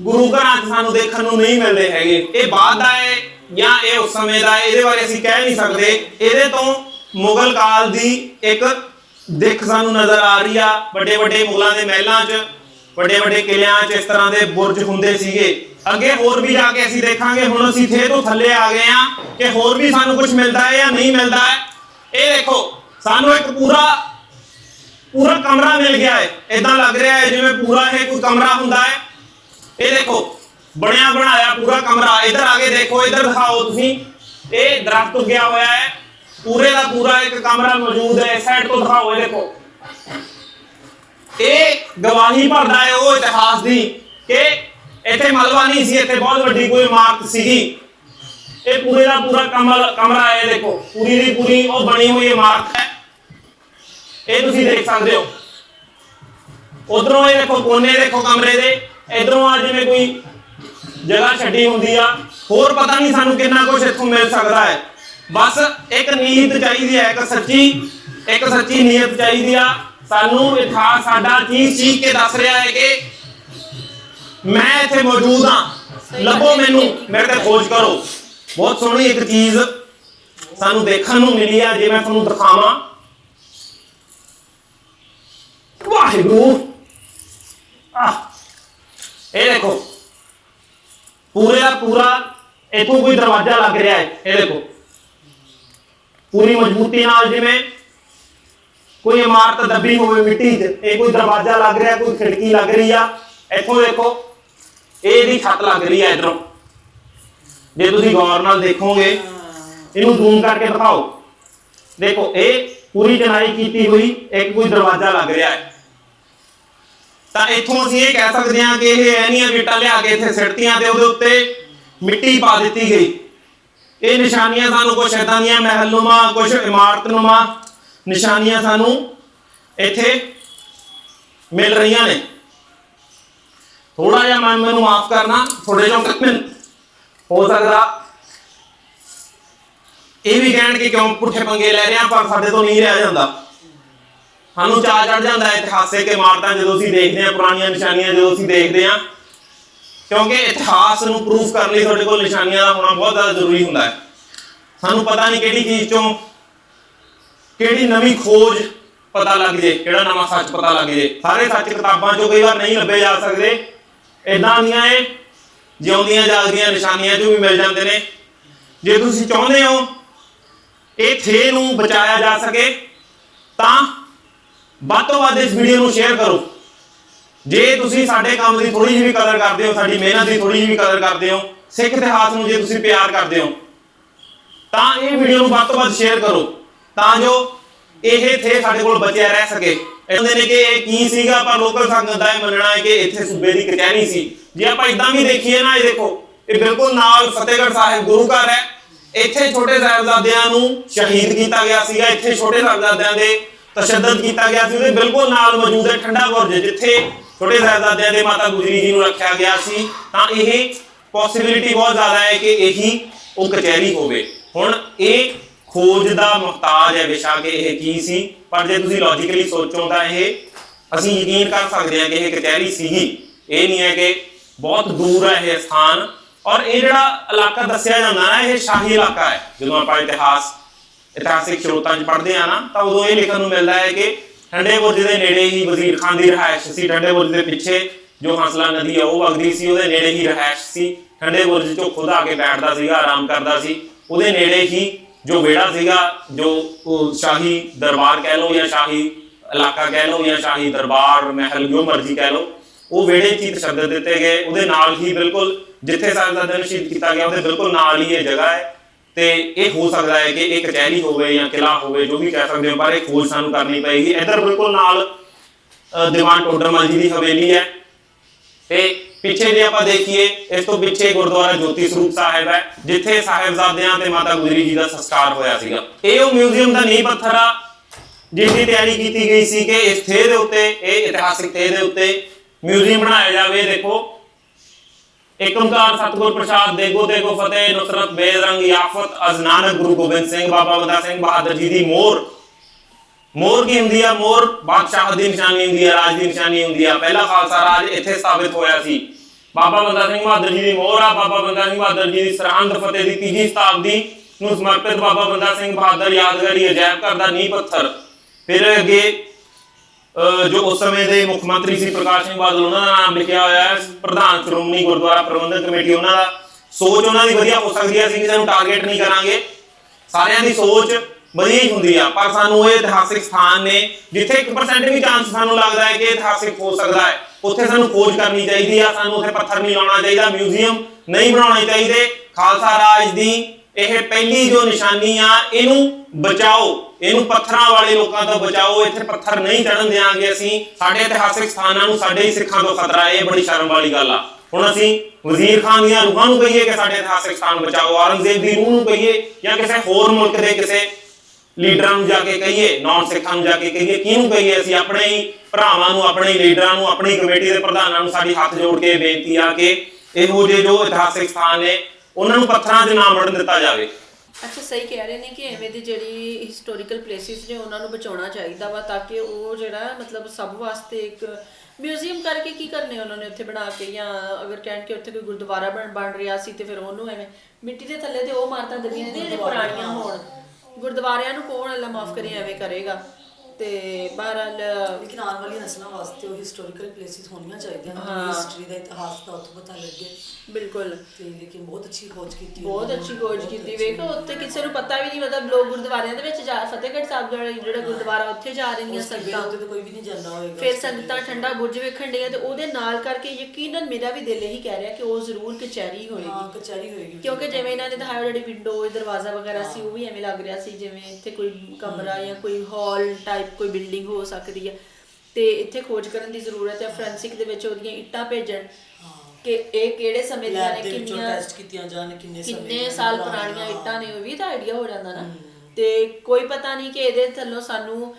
ਗੁਰੂ ਘਰਾਂ 'ਚ ਸਾਨੂੰ ਦੇਖਣ ਨੂੰ ਨਹੀਂ ਮਿਲਦੇ ਹੈਗੇ। ਇਹ ਬਾਅਦ ਦਾ ਹੈ ਜਾਂ ਇਹ ਉਸ ਸਮੇਂ ਦਾ ਹੈ, ਇਹਦੇ ਬਾਰੇ ਅਸੀਂ ਕਹਿ ਨਹੀਂ ਸਕਦੇ। ਇਹਦੇ ਤੋਂ ਮੁਗਲ ਕਾਲ ਦੀ ਇੱਕ ਦਿੱਖ ਸਾਨੂੰ ਨਜ਼ਰ ਆ ਰਹੀ ਆ ਵੱਡੇ ਵੱਡੇ ਮੁਗਲਾਂ ਦੇ ਮਹਿਲਾਂ 'ਚ। ਵੱਡੇ ਵੱਡੇ ਕਿਲਿਆਂ 'ਚ ਇਸ ਤਰ੍ਹਾਂ ਦੇ ਬੁਰਜ ਹੁੰਦੇ ਸੀਗੇ। ਅੱਗੇ ਹੋਰ ਵੀ ਜਾ ਕੇ ਅਸੀਂ ਦੇਖਾਂਗੇ, ਹੁਣ ਅਸੀਂ ਥੇ ਤੋਂ ਥੱਲੇ ਆ ਗਏ ਆ ਕਿ ਹੋਰ ਵੀ ਸਾਨੂੰ ਕੁਝ ਮਿਲਦਾ ਹੈ ਜਾਂ ਨਹੀਂ ਮਿਲਦਾ ਹੈ। ਇਹ ਦੇਖੋ, ਸਾਨੂੰ ਇੱਕ ਪੂਰਾ ਪੂਰਾ ਕਮਰਾ ਮਿਲ ਗਿਆ ਹੈ। ਇਦਾਂ ਲੱਗ ਰਿਹਾ ਹੈ ਜਿਵੇਂ ਪੂਰਾ ਇਹ ਕੋਈ ਕਮਰਾ ਹੁੰਦਾ ਹੈ। ਇਹ ਦੇਖੋ, ਬਣਿਆ ਬਣਾਇਆ ਪੂਰਾ ਕਮਰਾ। ਇਧਰ ਆ ਕੇ ਦੇਖੋ, ਇਧਰ ਦਿਖਾਓ ਤੁਸੀਂ। ਇਹ ਦਰਖਤ ਉੱਗਿਆ ਹੋਇਆ ਹੈ। ਪੂਰੇ ਦਾ ਪੂਰਾ ਇੱਕ ਕਮਰਾ ਮੌਜੂਦ ਹੈ। ਸਾਈਡ ਤੋਂ ਦਿਖਾਓ ਇਹ ਦੇਖੋ। ਇਹ ਗਵਾਹੀ ਭਰਦਾ ਹੈ ਉਹ ਇਤਿਹਾਸ ਦੀ ਕਿ ਇੱਥੇ ਮਲਵਾ ਨਹੀਂ ਸੀ, ਇੱਥੇ ਬਹੁਤ ਵੱਡੀ ਕੋਈ ਇਮਾਰਤ ਸੀਗੀ। ਇਹ ਪੂਰੇ ਦਾ ਪੂਰਾ ਕਮਲ ਕਮਰਾ ਹੈ, ਇਹ ਦੇਖੋ। ਪੂਰੀ ਦੀ ਪੂਰੀ ਉਹ ਬਣੀ ਹੋਈ ਇਮਾਰਤ ਹੈ। ਇਹ ਤੁਸੀਂ ਦੇਖ ਸਕਦੇ ਹੋ। ਉਧਰੋਂ ਇਹ ਦੇਖੋ, ਕੋਨੇ ਦੇਖੋ ਕਮਰੇ ਦੇ। ਇਧਰੋਂ ਆ ਜਿਵੇਂ ਕੋਈ ਜਗ੍ਹਾ ਛੱਡੀ ਹੁੰਦੀ ਆ। ਹੋਰ ਪਤਾ ਨਹੀਂ ਸਾਨੂੰ ਕਿੰਨਾ ਕੁਝ ਇੱਥੋਂ ਮਿਲ ਸਕਦਾ ਹੈ। ਬਸ ਇੱਕ ਨੀਤ ਚਾਹੀਦੀ ਹੈ, ਇੱਕ ਸੱਚੀ ਇੱਕ ਸੱਚੀ ਨੀਅਤ ਚਾਹੀਦੀ ਆ। ਸਾਨੂੰ ਇਤਿਹਾਸ ਸਾਡਾ ਚੀਜ਼ ਚੀਜ਼ ਕੇ ਦੱਸ ਰਿਹਾ ਹੈ ਕਿ ਮੈਂ ਇੱਥੇ ਮੌਜੂਦ ਹਾਂ। ਲੱਭੋ ਮੈਨੂੰ, ਮੇਰੇ ਤੇ ਖੋਜ ਕਰੋ। ਬਹੁਤ ਸੋਹਣੀ ਇੱਕ ਚੀਜ਼ ਸਾਨੂੰ ਦੇਖਣ ਨੂੰ ਮਿਲੀ ਆ ਜੇ ਮੈਂ ਤੁਹਾਨੂੰ ਦਿਖਾਵਾਂ। ਵਾਹਿਗੁਰੂ। ਆ ਇਹ ਦੇਖੋ। ਪੂਰੇ ਦਾ ਪੂਰਾ ਇਥੋਂ ਕੋਈ ਦਰਵਾਜ਼ਾ ਲੱਗ ਰਿਹਾ ਹੈ। ਇਹ ਦੇਖੋ। ਪੂਰੀ ਮਜ਼ਬੂਤੀ ਨਾਲ ਜਿਵੇਂ ਕੋਈ ਇਮਾਰਤ ਦੱਬੀ ਹੋਵੇ ਮਿੱਟੀ 'ਚ ਇਹ ਕੋਈ ਦਰਵਾਜ਼ਾ ਲੱਗ ਰਿਹਾ, ਕੋਈ ਖਿੜਕੀ ਲੱਗ ਰਹੀ ਆ। ਇੱਥੋਂ ਦੇਖੋ, ਇਹ ਇਹਦੀ ਛੱਤ ਲੱਗ ਰਹੀ ਆ ਇਧਰੋਂ। ਜੇ ਤੁਸੀਂ ਗੌਰ ਨਾਲ ਦੇਖੋਗੇ, ਇਹਨੂੰ ਜ਼ੂਮ ਕਰਕੇ ਦਿਖਾਓ। ਦੇਖੋ, ਇਹ ਪੂਰੀ ਚਨਾਈ ਕੀਤੀ ਹੋਈ, ਇੱਕ ਕੋਈ ਦਰਵਾਜ਼ਾ ਲੱਗ ਰਿਹਾ ਹੈ। ਤਾਂ ਇੱਥੋਂ ਅਸੀਂ ਇਹ ਕਹਿ ਸਕਦੇ ਹਾਂ ਕਿ ਇਹ ਐਨੀਆਂ ਵਿਟਾਂ ਲਿਆ ਕੇ ਇੱਥੇ ਸਿੱਟਤੀਆਂ ਤੇ ਉਹਦੇ ਉੱਤੇ ਮਿੱਟੀ ਪਾ ਦਿੱਤੀ ਗਈ। ਇਹ ਨਿਸ਼ਾਨੀਆਂ ਸਾਨੂੰ ਕੁਝ ਇਦਾਂ ਦੀਆਂ ਮਹਿਲਨੁਮਾ ਕੁਝ ਇਮਾਰਤਨੁਮਾ ਨਿਸ਼ਾਨੀਆਂ ਸਾਨੂੰ ਇੱਥੇ ਮਿਲ ਰਹੀਆਂ ਨੇ। ਥੋੜਾ ਜਿਹਾ ਮੈਂ ਮੈਨੂੰ ਮਾਫ ਕਰਨਾ ਥੋੜੇ ਜਿਹਾ ਹੋ ਸਕਦਾ ਇਹ ਵੀ ਕਹਿਣ ਕਿ ਕਿਉਂ ਪੁੱਠੇ ਪੰਗੇ ਲੈ ਰਹੇ ਆ, ਪਰ ਸਾਡੇ ਤੋਂ ਨਹੀਂ ਰਹਿ ਜਾਂਦਾ। ਸਾਨੂੰ ਚਾਹ ਚੜ ਜਾਂਦਾ ਹੈ ਇਤਿਹਾਸਿਕ ਇਮਾਰਤਾਂ ਜਦੋਂ ਅਸੀਂ ਦੇਖਦੇ ਹਾਂ ਪੁਰਾਣੀਆਂ ਨਿਸ਼ਾਨੀਆਂ, ਜਦੋਂ ਅਸੀਂ ਦੇਖਦੇ ਹਾਂ। ਕਿਉਂਕਿ ਇਤਿਹਾਸ ਨੂੰ ਪ੍ਰੂਫ ਕਰਨ ਲਈ ਤੁਹਾਡੇ ਕੋਲ ਨਿਸ਼ਾਨੀਆਂ ਦਾ ਹੋਣਾ ਬਹੁਤ ਜ਼ਿਆਦਾ ਜ਼ਰੂਰੀ ਹੁੰਦਾ ਹੈ। ਸਾਨੂੰ ਪਤਾ ਨਹੀਂ ਕਿਹੜੀ ਚੀਜ਼ ਚੋਂ ਕਿਹੜੀ ਨਵੀਂ ਖੋਜ ਪਤਾ ਲੱਗ ਜੇ, ਕਿਹੜਾ ਨਵਾਂ ਸੱਚ ਪਤਾ ਲੱਗ ਜੇ। ਸਾਰੇ ਸੱਚ ਕਿਤਾਬਾਂ ਚੋਂ ਕਈ ਵਾਰ ਨਹੀਂ ਲੱਭੇ ਜਾ ਸਕਦੇ। ਇਦਾਂ ਦੀਆਂ ਇਹ, ਜਿਉਂਦੀਆਂ ਜਾਗਦੀਆਂ ਨਿਸ਼ਾਨੀਆਂ ਚੋਂ ਵੀ ਮਿਲ ਜਾਂਦੇ ਨੇ। ਜੇ ਤੁਸੀਂ ਚਾਹੁੰਦੇ ਹੋ ਇਹ ਥੇ ਨੂੰ ਬਚਾਇਆ ਜਾ ਸਕੇ, ਤਾਂ ਵੱਧ ਤੋਂ ਵੱਧ ਇਸ ਵੀਡੀਓ ਨੂੰ ਸ਼ੇਅਰ ਕਰੋ। ਜੇ ਤੁਸੀਂ ਸਾਡੇ ਕੰਮ ਦੀ ਥੋੜੀ ਜਿਹੀ ਵੀ ਕਦਰ ਕਰਦੇ ਹੋ, ਸਾਡੀ ਮਿਹਨਤ ਦੀ ਥੋੜੀ ਜਿਹੀ ਵੀ ਕਦਰ ਕਰਦੇ ਹੋ, ਸਿੱਖ ਇਤਿਹਾਸ ਨੂੰ ਜੇ ਤੁਸੀਂ ਪਿਆਰ ਕਰਦੇ ਹੋ, ਤਾਂ ਇਹ ਵੀਡੀਓ ਨੂੰ ਵੱਧ ਤੋਂ ਵੱਧ ਸ਼ੇਅਰ ਕਰੋ। ਤਾਂ ਜੋ ਇਹ ਥੇ ਸਾਡੇ ਕੋਲ ਬਚਿਆ ਰਹਿ ਸਕੇ। ਕਹਿੰਦੇ ਨੇ ਕਿ ਇਹ ਕੀ ਸੀਗਾ ਪਰ ਲੋਕਲ ਸੰਗਤ ਦਾ ਇਹ ਮੰਨਣਾ ਹੈ ਕਿ ਇੱਥੇ ਸੂਬੇ ਦੀ ਕਚਹਿਰੀ ਸੀ। ਜੇ ਆਪਾਂ ਇਦਾਂ ਵੀ ਦੇਖੀਏ ਨਾ, ਇਹ ਦੇਖੋ, ਇਹ ਬਿਲਕੁਲ ਨਾਲ ਫਤਿਹਗੜ੍ਹ ਸਾਹਿਬ ਗੁਰੂ ਘਰ ਹੈ। ਇੱਥੇ ਛੋਟੇ ਸਾਹਿਬਜ਼ਾਦਿਆਂ ਨੂੰ ਸ਼ਹੀਦ ਕੀਤਾ ਗਿਆ ਸੀਗਾ, ਇੱਥੇ ਛੋਟੇ ਸਾਹਿਬਜ਼ਾਦਿਆਂ ਦੇ ਤਸ਼ੱਦਦ ਕੀਤਾ ਗਿਆ ਸੀ। ਉਹਦੇ ਬਿਲਕੁਲ ਨਾਲ ਮੌਜੂਦ ਹੈ ਠੰਡਾ ਬੁਰਜ, ਜਿੱਥੇ ਛੋਟੇ ਸਾਹਿਬਜ਼ਾਦਿਆਂ ਦੇ ਮਾਤਾ ਗੁਜਰੀ ਜੀ ਨੂੰ ਰੱਖਿਆ ਗਿਆ ਸੀ। ਤਾਂ ਇਹ ਪੋਸਿਬਿਲਿਟੀ ਬਹੁਤ ਜ਼ਿਆਦਾ ਹੈ ਕਿ ਇਹੀ ਉਹ ਕਚਹਿਰੀ ਹੋਵੇ। ਹੁਣ ਇਹ ਖੋਜ ਦਾ ਮੁਹਤਾਜ ਹੈ ਵਿਸ਼ਾ ਕਿ ਇਹ ਕੀ ਸੀ। ਪਰ ਜੇ ਤੁਸੀਂ ਲੌਜੀਕਲੀ ਸੋਚੋ ਤਾਂ ਇਹ, ਅਸੀਂ ਯਕੀਨ ਕਰ ਸਕਦੇ ਹਾਂ ਕਿ ਇਹ ਕਚਹਿਰੀ ਸੀਗੀ। ਇਹ ਨਹੀਂ ਹੈ ਕਿ ਬਹੁਤ ਦੂਰ ਹੈ ਇਹ ਸਥਾਨ। ਔਰ ਇਹ ਜਿਹੜਾ ਇਲਾਕਾ ਦੱਸਿਆ ਜਾਂਦਾ ਨਾ, ਇਹ ਸ਼ਾਹੀ ਇਲਾਕਾ ਹੈ। ਜਦੋਂ ਆਪਾਂ ਇਤਿਹਾਸ, ਇਤਿਹਾਸਿਕ ਸਰੋਤਾਂ 'ਚ ਪੜ੍ਹਦੇ ਆ ਨਾ, ਤਾਂ ਉਦੋਂ ਇਹ ਲਿਖਣ ਨੂੰ ਮਿਲਦਾ ਹੈ ਕਿ ਠੰਡੇ ਬੁਰਜ ਦੇ ਨੇੜੇ ਹੀ ਵਜ਼ੀਰ ਖਾਨ ਦੀ ਰਿਹਾਇਸ਼ ਸੀ। ਠੰਡੇ ਬੁਰਜ ਦੇ ਪਿੱਛੇ ਜੋ ਹੰਸਲਾ ਨਦੀ ਆ, ਉਹ ਵਗਦੀ ਸੀ, ਉਹਦੇ ਨੇੜੇ ਹੀ ਰਿਹਾਇਸ਼ ਸੀ। ਠੰਡੇ ਬੁਰਜ 'ਚੋਂ ਖੁਦ ਆ ਕੇ ਬੈਠਦਾ ਸੀਗਾ, ਆਰਾਮ ਕਰਦਾ ਸੀ। ਉਹਦੇ ਨੇੜੇ ਹੀ ਜੋ ਵਿਹੜਾ ਸੀਗਾ ਜੋ ਉਹ ਸ਼ਾਹੀ ਦਰਬਾਰ ਕਹਿ ਲਓ ਜਾਂ ਸ਼ਾਹੀ ਇਲਾਕਾ ਕਹਿ ਲਓ ਜਾਂ ਸ਼ਾਹੀ ਦਰਬਾਰ ਮਹਿਲ ਜੋ ਮਰਜ਼ੀ ਕਹਿ ਲਓ ਉਹ ਵਿਹੜੇ 'ਚ ਹੀ ਤਸ਼ੱਦਦ ਦਿੱਤੇ ਗਏ। ਉਹਦੇ ਨਾਲ ਹੀ ਬਿਲਕੁਲ ਜਿੱਥੇ ਸਾਹਿਬਜ਼ਾਦੇ ਨੂੰ ਸ਼ਹੀਦ ਕੀਤਾ ਗਿਆ ਉਹਦੇ ਬਿਲਕੁਲ ਨਾਲ ਹੀ ਇਹ ਜਗ੍ਹਾ ਹੈ। ਤੇ ਇਹ ਹੋ ਸਕਦਾ ਹੈ ਕਿ ਇਹ ਕਚਹਿਰੀ ਹੋਵੇ ਜਾਂ ਕਿਲਾ ਹੋਵੇ ਜੋ ਵੀ ਕਹਿ ਸਕਦੇ ਹੋ ਪਰ ਇਹ ਖੋਜ ਸਾਨੂੰ ਕਰਨੀ ਪਏਗੀ। ਇੱਧਰ ਬਿਲਕੁਲ ਨਾਲ ਦੀਵਾਨ ਟੋਡਰਮਲ ਜੀ ਦੀ ਹਵੇਲੀ ਹੈ। ਤੇ ਪਿੱਛੇ ਜੇ ਆਪਾਂ ਦੇਖੀਏ, ਇਸ ਤੋਂ ਪਿੱਛੇ ਗੁਰਦੁਆਰਾ ਜੋਤੀ ਸਰੂਪ ਸਾਹਿਬ ਹੈ, ਜਿੱਥੇ ਸਾਹਿਬਜ਼ਾਦਿਆਂ ਤੇ ਮਾਤਾ ਗੁਜਰੀ ਜੀ ਦਾ ਸੰਸਕਾਰ ਹੋਇਆ ਸੀਗਾ। ਇਹ ਉਹ ਮਿਊਜ਼ੀਅਮ ਦਾ ਨੀਂਹ ਪੱਥਰ ਆ ਜਿਸ ਦੀ ਤਿਆਰੀ ਕੀਤੀ ਗਈ ਸੀ ਕਿ ਇਸ ਥੇ ਦੇ ਉੱਤੇ, ਇਹ ਇਤਿਹਾਸਿਕ ਥੇ ਦੇ ਉੱਤੇ ਮਿਊਜ਼ੀਅਮ ਬਣਾਇਆ ਜਾਵੇ। ਦੇਖੋ, ਇੱਕ ਓੰਕਾਰ ਸਤਿਗੁਰ ਪ੍ਰਸਾਦ ਦੇਗੋ ਦੇਗੋ ਫਤਿਹ, ਨੁਸਰਤ, ਬੇਰੰਗ, ਯਾਫਤ, ਅਜ਼ ਗੁਰੂ ਗੋਬਿੰਦ ਸਿੰਘ, ਬਾਬਾ ਬੰਦਾ ਸਿੰਘ ਬਹਾਦਰ ਜੀ ਦੀ ਮੋਰ ਮੋਹਰ ਕੀ ਹੁੰਦੀ ਆ? ਮੋਹਰ ਬਾਦਸ਼ਾਹ ਦੀ ਨਿਸ਼ਾਨੀ ਹੁੰਦੀ ਆ, ਰਾਜ ਦੀ ਨਿਸ਼ਾਨੀ ਹੁੰਦੀ ਆ। ਪਹਿਲਾ ਖਾਲਸਾ ਰਾਜ ਇੱਥੇ ਸਥਾਪਿਤ ਹੋਇਆ ਸੀ। ਬਾਬਾ ਬੰਦਾ ਸਿੰਘ ਬਹਾਦਰ ਜੀ ਦੀ ਮੋਹਰ ਆ। ਬਾਬਾ ਬੰਦਾ ਸਿੰਘ ਬਹਾਦਰ ਜੀ ਦੀ ਸਰਹੰਦ ਫਤਿਹ ਦੀ ਤੀਜੀ ਸ਼ਤਾਬਦੀ ਨੂੰ ਸਮਰਪਿਤ ਬਾਬਾ ਬੰਦਾ ਸਿੰਘ ਬਹਾਦਰ ਯਾਦਗਾਰੀ ਅਜਾਇਬ ਘਰ ਦਾ ਨੀਂਹ ਪੱਥਰ। ਫਿਰ ਅੱਗੇ ਜੋ ਉਸ ਸਮੇਂ ਦੇ ਮੁੱਖ ਮੰਤਰੀ ਸੀ ਪ੍ਰਕਾਸ਼ ਸਿੰਘ ਬਾਦਲ, ਉਹਨਾਂ ਦਾ ਨਾਮ ਲਿਖਿਆ ਹੋਇਆ ਹੈ। ਪ੍ਰਧਾਨ ਸ਼੍ਰੋਮਣੀ ਗੁਰਦੁਆਰਾ ਪ੍ਰਬੰਧਕ ਕਮੇਟੀ, ਉਹਨਾਂ ਦਾ ਸੋਚ ਉਹਨਾਂ ਦੀ ਵਧੀਆ ਹੋ ਸਕਦੀ ਹੈ। ਅਸੀਂ ਕਿਸੇ ਨੂੰ ਟਾਰਗੇਟ ਨਹੀਂ ਕਰਾਂਗੇ। ਸਾਰਿਆਂ ਦੀ ਸੋਚ ਵਧੀਆ ਹੁੰਦੀ ਆ। ਪਰ ਸਾਨੂੰ ਇਹ ਇਤਿਹਾਸਿਕ ਸਥਾਨ ਨੇ, ਜਿੱਥੇ 1% ਵੀ ਚਾਂਸ ਸਾਨੂੰ ਲੱਗਦਾ ਹੈ ਕਿ ਇਤਿਹਾਸਿਕ ਹੋ ਸਕਦਾ ਹੈ। ਉੱਥੇ ਸਾਨੂੰ ਖੋਜ ਕਰਨੀ ਚਾਹੀਦੀ ਆ, ਸਾਨੂੰ ਉੱਥੇ ਪੱਥਰ ਨਹੀਂ ਲਾਉਣਾ ਚਾਹੀਦਾ ਮਿਊਜ਼ੀਅਮ ਨਹੀਂ ਬਣਾਉਣੇ ਚਾਹੀਦੇ। ਖਾਲਸਾ ਰਾਜ ਦੀ ਇਹ ਪਹਿਲੀ ਜੋ ਨਿਸ਼ਾਨੀ ਆ, ਇਹਨੂੰ ਬਚਾਓ। ਇਹਨੂੰ ਪੱਥਰਾਂ ਵਾਲੇ ਲੋਕਾਂ ਤੋਂ ਬਚਾਓ। ਇੱਥੇ ਪੱਥਰ ਨਹੀਂ ਚੜਨ ਦਿਆਂਗੇ ਅਸੀਂ। ਸਾਡੇ ਇਤਿਹਾਸਿਕ ਸਥਾਨਾਂ ਨੂੰ ਸਾਡੇ ਹੀ ਸਿੱਖਾਂ ਤੋਂ ਖਤਰਾ ਹੈ। ਇਹ ਬੜੀ ਸ਼ਰਮ ਵਾਲੀ ਗੱਲ ਆ। ਹੁਣ ਅਸੀਂ ਵਜ਼ੀਰ ਖਾਨ ਦੀਆਂ ਰੂਹਾਂ ਨੂੰ ਕਹੀਏ ਕਿ ਸਾਡੇ ਇਤਿਹਾਸਿਕ ਸਥਾਨ ਬਚਾਓ, ਔਰੰਗਜ਼ੇਬ ਦੀ ਰੂਹ ਨੂੰ ਕਹੀਏ ਜਾਂ ਕਿਸੇ ਹੋਰ ਮੁਲਕ ਦੇ ਕਿਸੇ ਲੀਡਰਾਂ ਨੂੰ ਜਾ ਕੇ ਕਹੀਏ ਨਾਨ ਸਿੱਖਾਂ ਨੂੰ ਜਾ ਕੇ ਕਹੀਏ, ਕਿਹਨੂੰ ਕਹੀਏ ਅਸੀਂ? ਆਪਣੇ ਹੀ ਭਰਾਵਾਂ ਨੂੰ, ਆਪਣੇ ਹੀ ਲੀਡਰਾਂ ਨੂੰ, ਆਪਣੀ ਕਮੇਟੀ ਦੇ ਪ੍ਰਧਾਨਾਂ ਨੂੰ ਸਾਡੀ ਹੱਥ ਜੋੜ ਕੇ ਬੇਨਤੀ ਆ ਕਿ ਇਹੋ ਜਿਹੇ ਜੋ ਇਤਿਹਾਸਿਕ ਸਥਾਨ ਨੇ, ਉਹਨਾਂ ਨੂੰ ਪੱਥਰਾਂ 'ਚ ਨਾ ਵੜਨ ਦਿੱਤਾ ਜਾਵੇ। ਅੱਛਾ, ਸਹੀ ਕਹਿ ਰਹੇ ਨੇ ਕਿ ਐਵੇਂ ਦੀ ਜਿਹੜੀ ਹਿਸਟੋਰੀਕਲ ਪਲੇਸਿਸ ਨੇ, ਉਹਨਾਂ ਨੂੰ ਬਚਾਉਣਾ ਚਾਹੀਦਾ ਵਾ ਤਾਂ ਕਿ ਉਹ ਜਿਹੜਾ ਮਤਲਬ ਸਭ ਵਾਸਤੇ ਇੱਕ ਮਿਊਜ਼ੀਅਮ ਕਰਕੇ ਕੀ ਕਰਨੇ ਉਹਨਾਂ ਨੇ ਉੱਥੇ ਬਣਾ ਕੇ? ਜਾਂ ਅਗਰ ਕਹਿਣ ਕਿ ਉੱਥੇ ਕੋਈ ਗੁਰਦੁਆਰਾ ਬਣ ਬਣ ਰਿਹਾ ਸੀ ਤੇ ਫਿਰ ਉਹਨੂੰ ਐਵੇਂ ਮਿੱਟੀ ਦੇ ਥੱਲੇ ਤੇ ਉਹ ਮਾਰਤਾਂ ਦਬੀਆਂ ਜਿਹੜੀਆਂ ਪੁਰਾਣੀਆਂ ਹੋਣ। ਗੁਰਦੁਆਰਿਆਂ ਨੂੰ ਕੌਣ ਅੱਲਾ ਮਾਫ ਕਰੇ ਐਵੇਂ ਕਰੇਗਾ। ਤੇ ਬਹਰਾਲ ਲੇਕਿਨ ਆਉਣ ਵਾਲੀ ਨਸਲਾਂ ਵਾਸਤੇ ਉਹ ਹਿਸਟੋਰੀਕਲ ਪਲੇਸਿਸ ਹੋਣੀਆਂ ਚਾਹੀਦੀਆਂ ਹਾਂ। ਹਿਸਟਰੀ ਦਾ ਇਤਿਹਾਸ ਦਾ ਉੱਥੋਂ ਪਤਾ ਲੱਗੇ। ਬਿਲਕੁਲ। ਤੇ ਲੇਕਿਨ ਬਹੁਤ ਅੱਛੀ ਖੋਜ ਕੀਤੀ ਬਹੁਤ ਉਹਨਾਂ ਨੇ, ਅੱਛੀ ਖੋਜ ਬਹੁਤ ਕੀਤੀ। ਅੱਛੀ। ਵੇਖੋ ਉੱਥੇ ਕਿਸੇ ਨੂੰ ਪਤਾ ਵੀ ਨਹੀਂ ਮਤਲਬ ਲੋਕ ਗੁਰਦੁਆਰਿਆਂ ਦੇ ਵਿੱਚ ਜਾ ਫਤਿਹਗੜ੍ਹ ਸਾਹਿਬ ਜਿਹੜਾ ਜਿਹੜਾ ਗੁਰਦੁਆਰਾ ਉੱਥੇ ਜਾ ਰਹੀਆਂ ਉਸ ਟਿੱਬੇ ਸੰਗਤਾਂ। ਉੱਤੇ ਤਾਂ ਕੋਈ ਵੀ ਨਹੀਂ ਜਾਂਦਾ ਹੋਏਗਾ ਫਿਰ ਉਸ ਸੰਗਤਾਂ ਤੇ। ਠੰਡਾ ਬੁਰਜ ਵੇਖਣ ਡੀਆਂ ਤੇ ਉਹਦੇ ਨਾਲ ਕਰਕੇ ਯਕੀਨਨ ਮੇਰਾ ਵੀ ਦਿਲ ਇਹੀ ਕਹਿ ਰਿਹਾ ਕਿ ਉਹ ਜ਼ਰੂਰ ਕਚਹਿਰੀ ਹਾਂ ਹੋਏਗੀ। ਕਚਹਿਰੀ ਹੋਏਗੀ ਕਿਉਂਕਿ ਜਿਵੇਂ ਇਹਨਾਂ ਨੇ ਦਿਖਾਇਆ ਜਿਹੜੀ ਵਿੰਡੋ ਦਰਵਾਜ਼ਾ ਵਗੈਰਾ ਸੀ ਉਹ ਵੀ ਐਵੇਂ ਲੱਗ ਰਿਹਾ ਸੀ ਜਿਵੇਂ ਇੱਥੇ ਕੋਈ ਕਮਰਾ ਜਾਂ ਕੋਈ ਹਾਲ ਟਾਈਪ ਕੋਈ ਬਿਲਡਿੰਗ ਹੋ ਸਕਦੀ ਹੈ ਤੇ ਇੱਥੇ ਖੋਜ ਕਰਨ ਦੀ ਜ਼ਰੂਰਤ ਹੈ ਫੋਰੈਂਸਿਕ ਦੇ ਵਿੱਚ ਉਹਦੀਆਂ ਇੱਟਾਂ ਭੇਜਣ ਕਿ ਇਹ ਕਿਹੜੇ ਸਮੇਂ ਦੀਆਂ ਨੇ ਕਿੰਨੀਆਂ ਟੈਸਟ ਕੀਤੀਆਂ ਜਾਣ ਕਿੰਨੇ ਸਮੇਂ ਕਿੰਨੇ ਸਾਲ ਪੁਰਾਣੀਆਂ, ਇੱਟਾਂ ਨੇ ਉਹ ਵੀ ਤਾਂ ਆਈਡੀਆ ਹੋ ਜਾਂਦਾ ਨਾ। ਤੇ ਕੋਈ ਪਤਾ ਨਹੀਂ ਕਿ ਇਹਦੇ ਥੱਲੋਂ ਸਾਨੂੰ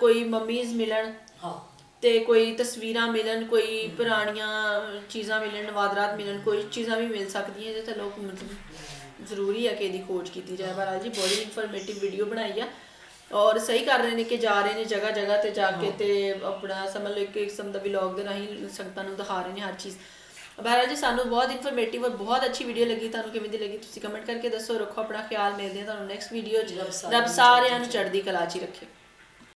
ਕੋਈ ਮਮੀਜ਼ ਮਿਲਣ ਹਾਂ। ਤੇ ਕੋਈ ਤਸਵੀਰਾਂ ਮਿਲਣ ਕੋਈ ਪੁਰਾਣੀਆਂ ਚੀਜ਼ਾਂ ਮਿਲਣ ਨਵਾਦਰਾਤ ਮਿਲਣ ਕੋਈ ਚੀਜ਼ਾਂ ਵੀ ਮਿਲ ਸਕਦੀਆਂ ਇਹਦੇ ਥੱਲੋਂ ਮਤਲਬ ਜ਼ਰੂਰੀ ਹੈ ਕਿ ਇਹਦੀ ਖੋਜ ਕੀਤੀ ਜਾਏ। ਬਹਰਾਲ ਜੀ ਬੜੀ ਇਨਫੋਰਮੇਟਿਵ ਵੀਡੀਓ ਬਣਾਈ ਆ। ਔਰ ਸਹੀ ਕਰ ਰਹੇ ਨੇ ਕਿ ਜਾ ਰਹੇ ਨੇ ਜਗ੍ਹਾ ਜਗ੍ਹਾ ਤੇ ਜਾ ਕੇ ਤੇ ਆਪਣਾ ਸਮਝ ਲਓ ਇੱਕ ਕਿਸਮ ਦਾ ਵਲੌਗ ਦੇ ਰਾਹੀਂ ਸੰਗਤਾਂ ਨੂੰ ਦਿਖਾ ਰਹੇ ਨੇ ਹਰ ਚੀਜ਼। ਬਹਰਾਲ ਜੀ ਸਾਨੂੰ ਬਹੁਤ ਇਨਫੋਰਮੇਟਿਵ ਔਰ ਬਹੁਤ ਅੱਛੀ ਵੀਡੀਓ ਲੱਗੀ। ਤੁਹਾਨੂੰ ਕਿਵੇਂ ਦੀ ਲੱਗੀ ਤੁਸੀਂ ਕਮੈਂਟ ਕਰਕੇ ਦੱਸੋ। ਰੱਖੋ ਆਪਣਾ ਖਿਆਲ ਮਿਲਦੇ ਹਾਂ ਤੁਹਾਨੂੰ ਨੈਕਸਟ ਵੀਡੀਓ ਰੱਬ ਸਾਰਿਆਂ ਨੂੰ ਚੜ੍ਹਦੀ ਕਲਾ 'ਚ ਰੱਖੇ।